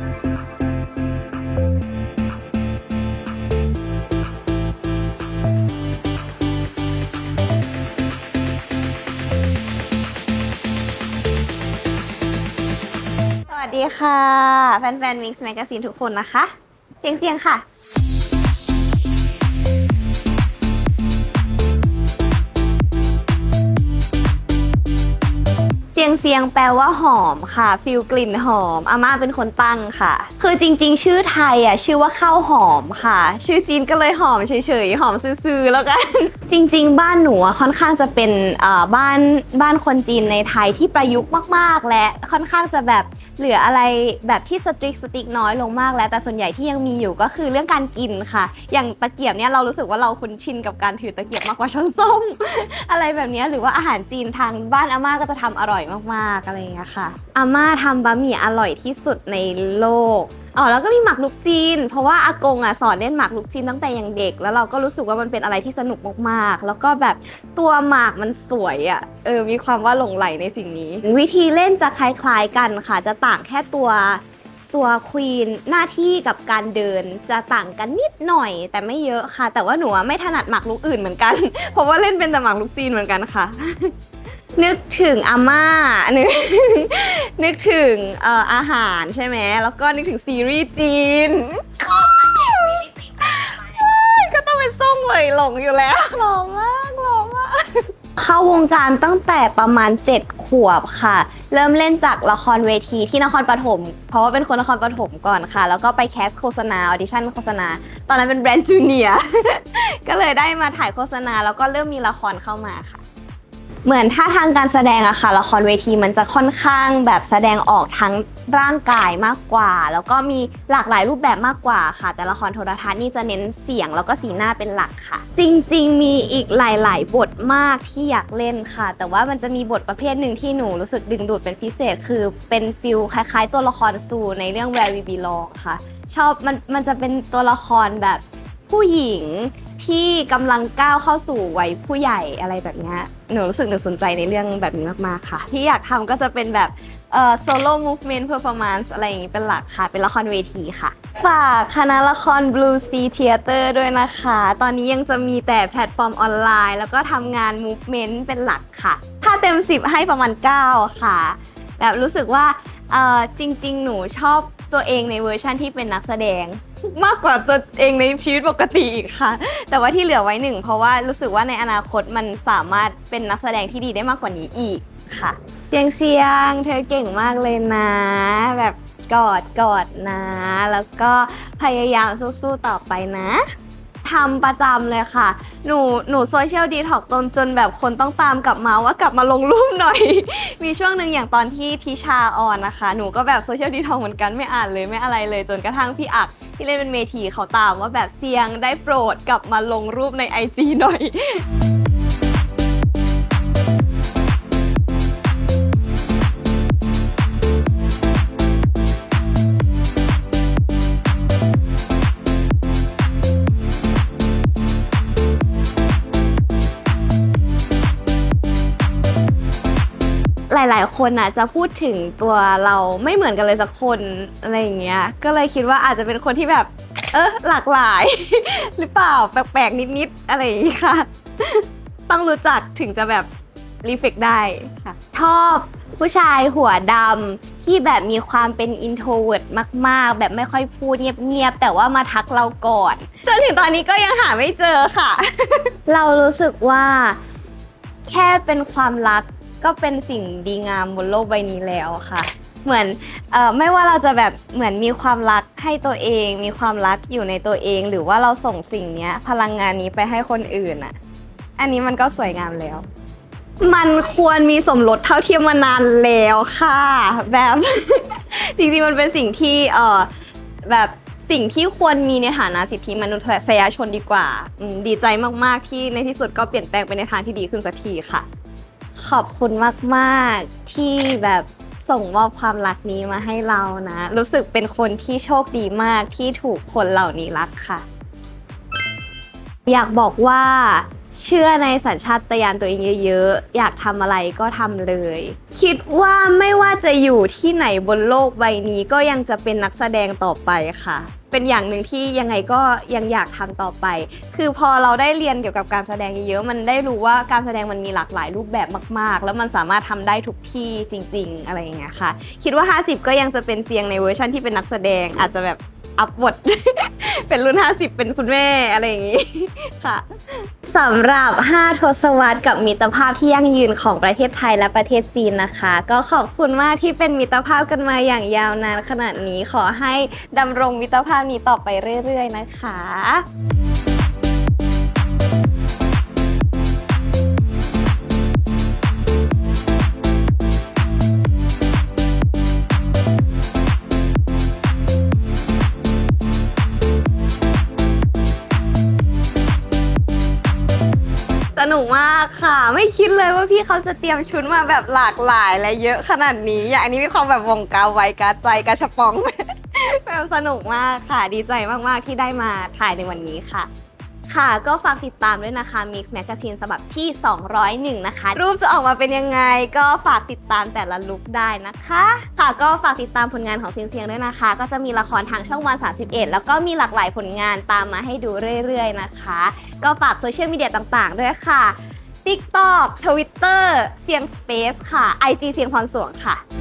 สวัสดีค่ะ แฟนๆ Mix Magazine ทุกคนนะคะ เสียงเสียงๆค่ะ เสียงเสียงแปลว่าหอมค่ะฟิลกลิ่นหอมอาม่าเป็นคนตั้งค่ะ คือจริง ๆ ชื่อไทยอะชื่อว่าข้าวหอมค่ะ ชื่อจีนก็เลยหอมเฉยๆหอมซื่อๆแล้วกันจริง ๆ บ้านหนูอะค่อนข้างจะเป็นบ้านบ้านคนจีนในไทยที่ประยุกต์มาก ๆ และค่อนข้างจะแบบเหลืออะไรแบบที่สตริกสติกน้อยลงมากแล้วแต่ส่วนใหญ่ที่ยังมีอยู่ก็คือเรื่องการกินค่ะ อย่างตะเกียบเนี่ยเรารู้สึกว่าเราคุ้นชินกับการถือตะเกียบมากกว่าช้อนส้ม อะไรแบบนี้หรือว่าอาหารจีนทางบ้านอาม่าก็จะทำอร่อยมากๆอะไรอย่างเงี้ยค่ะ อาม่าทำบะหมี่อร่อยที่สุดในโลกอ๋อแล้วก็มีหมักลูกจีน เพราะว่าอากงอะสอนเล่นหมักลูกจีนตั้งแต่ยังเด็ก แล้วเราก็รู้สึกว่ามันเป็นอะไรที่สนุกมากๆ แล้วก็แบบตัวหมากมันสวยอะเออมีความว่าหลงไหลในสิ่งนี้ วิธีเล่นจะคล้ายๆกันค่ะ จะต่างแค่ตัวตัวควีนหน้าที่กับการเดินจะต่างกันนิดหน่อยแต่ไม่เยอะค่ะ แต่ว่าหนูไม่ถนัดหมากลุกอื่นเหมือนกัน เพราะว่าเล่นเป็นแต่หมากลุกจีนเหมือนกันค่ะ นึกถึงอาม่านึกนึกถึงเอ่ออาหารใช่ไหมแล้วก็นึกถึงซีรีส์จีนก็ต้องเป็นส้มเลยหลงอยู่แล้วหล่อมากหล่อมาก เข้าวงการตั้งแต่ประมาณ 7 ขวบค่ะ เริ่มเล่นจากละครเวทีที่นครปฐมเพราะว่าเป็นคนนครปฐมก่อนค่ะ แล้วก็ไปแคสโฆษณาออดิชั่นโฆษณา ตอนนั้นเป็นแบรนด์จูเนียร์ก็เลยได้มาถ่ายโฆษณาแล้วก็เริ่มมีละครเข้ามาค่ะ เหมือนท่าทางการแสดงอะค่ะละครเวทีมันจะค่อนข้างแบบแสดงออกทั้งร่างกายมากกว่า แล้วก็มีหลากหลายรูปแบบมากกว่าค่ะ แต่ละครโทรทัศน์นี่จะเน้นเสียงแล้วก็สีหน้าเป็นหลักค่ะ จริง ๆ มีอีกหลาย ๆ บทมากที่อยากเล่นค่ะ แต่ว่ามันจะมีบทประเภทหนึ่งที่หนูรู้สึกดึงดูดเป็นพิเศษ คือเป็นฟิลคล้าย ๆ ตัวละครซูในเรื่อง Where We Belong ค่ะ ชอบมันมันจะเป็นตัวละครแบบผู้หญิง ที่กำลังก้าวเข้าสู่วัยผู้ใหญ่อะไรแบบเนี้ยหนูรู้สึกหนูสนใจในเรื่องแบบนี้มากๆค่ะ ที่อยากทำก็จะเป็นแบบเอ่อ solo movement performance อะไรอย่างนี้เป็นหลักค่ะ เป็นละครเวทีค่ะฝากคณะละคร Blue Sea Theater ด้วยนะคะ ตอนนี้ยังจะมีแต่แพลตฟอร์มออนไลน์ แล้วก็ทำงาน movement เป็นหลักค่ะ ถ้าเต็ม 10 ให้ประมาณ 9 ค่ะ แบบรู้สึกว่าเอ่อจริง ๆ หนูชอบตัวเองในเวอร์ชั่นที่เป็นนักแสดง มากกว่าตัวเองในชีวิตปกติอีกค่ะ แต่ว่าที่เหลือไว้หนึ่งเพราะว่ารู้สึกว่าในอนาคตมันสามารถเป็นนักแสดงที่ดีได้มากกว่านี้อีกค่ะ เสียงเสียงเธอเก่งมากเลยนะ แบบกอดกอดนะ แล้วก็พยายามสู้ๆต่อไปนะ ทำประจำเลยค่ะ หนูหนูโซเชียลดีท็อกจนจนแบบคนต้องตามกลับมาว่ากลับมาลงรูปหน่อย มีช่วงหนึ่งอย่างตอนที่ทิชาออนนะคะ หนูก็แบบโซเชียลดีท็อกเหมือนกันไม่อ่านเลยไม่อะไรเลย จนกระทั่งพี่อักที่เล่นเป็นเมทีเขาตามว่าแบบเสียงได้โปรดกลับมาลงรูปใน IG หน่อย ลาย ๆ คนอะจะพูดถึงตัวเราไม่เหมือนกันเลยสักคนอะไรอย่างเงี้ย ก็เลยคิดว่าอาจจะเป็นคนที่แบบ เออหลากหลาย หรือเปล่าแปลก ๆ นิด ๆ อะไรอย่างงี้ค่ะ ต้องรู้จักถึงจะแบบรีเฟกได้ค่ะชอบผู้ชายหัวดำที่แบบมีความเป็นอินโทรเวิร์ดมาก ๆ แบบไม่ค่อยพูดเงียบ ๆ แต่ว่ามาทักเราก่อน จนถึงตอนนี้ก็ยังหาไม่เจอค่ะ เรารู้สึกว่า แค่เป็นความรัก ก็เป็นสิ่งดีงามบนโลกใบนี้แล้วค่ะ เหมือนอไม่ว่าเราจะแบบเหมือนมีความรักให้ตัวเอง มีความรักอยู่ในตัวเอง หรือว่าเราส่งสิ่งนี้พลังงานนี้ไปให้คนอื่นอะ อันนี้มันก็สวยงามแล้ว มันควรมีสมรสเท่าเทียมมานานแล้วค่ะ แบบจริงๆมันเป็นสิ่งที่เอ่อแบบสิ่งที่ควรมีในฐานะสิทธิมนุษยชนดีกว่า ดีใจมากๆที่ในที่สุดก็เปลี่ยนแปลงไปในทางที่ดีขึ้นสักทีค่ะ ขอบคุณมาก ๆ ที่แบบส่งมอบความรักนี้มาให้เรานะ รู้สึกเป็นคนที่โชคดีมากที่ถูกคนเหล่านี้รักค่ะ อยากบอกว่า เชื่อในสัญชาตญาณตัวเองเยอะๆ อยากทำอะไรก็ทำเลย คิดว่าไม่ว่าจะอยู่ที่ไหนบนโลกใบนี้ก็ยังจะเป็นนักแสดงต่อไปค่ะ เป็นอย่างหนึ่งที่ยังไงก็ยังอยากทำต่อไป คือพอเราได้เรียนเกี่ยวกับการแสดงเยอะๆ มันได้รู้ว่าการแสดงมันมีหลากหลายรูปแบบมาก ๆ แล้วมันสามารถทำได้ทุกที่จริง ๆ อะไรอย่างเงี้ยค่ะ คิดว่า 50 ก็ยังจะเป็นเสียงในเวอร์ชันที่เป็นนักแสดงอาจจะแบบอัพบท เป็นรุ่น 50 เป็นคุณแม่อะไรอย่างงี้ค่ะสำหรับ 5 ทศวรรษกับมิตรภาพที่ยั่งยืนของประเทศไทยและประเทศจีนนะคะ ก็ขอบคุณมากที่เป็นมิตรภาพกันมาอย่างยาวนานขนาดนี้ขอให้ดำรงมิตรภาพนี้ต่อไปเรื่อย ๆ นะคะ สนุกมากค่ะ ไม่คิดเลยว่าพี่เขาจะเตรียมชุดมาแบบหลากหลายและเยอะขนาดนี้ อย่างอันนี้มีความแบบวงกาไว้กาใจกาชะปองแบบสนุกมากค่ะ ดีใจมากๆที่ได้มาถ่ายในวันนี้ค่ะ ค่ะ ก็ฝากติดตามด้วยนะคะ Mix Magazine ฉบับที่ 201 นะคะ รูปจะออกมาเป็นยังไง ก็ฝากติดตามแต่ละลุคได้นะคะ ค่ะก็ฝากติดตามผลงานของเซียงเซียงด้วยนะคะ ก็จะมีละครทางช่องวัน 31 แล้วก็มีหลากหลายผลงานตามมาให้ดูเรื่อยๆนะคะ ก็ฝากโซเชียลมีเดียต่างๆ ด้วยค่ะ TikTok Twitter เสียง Space ค่ะ IG เสียงพรสวงค่ะ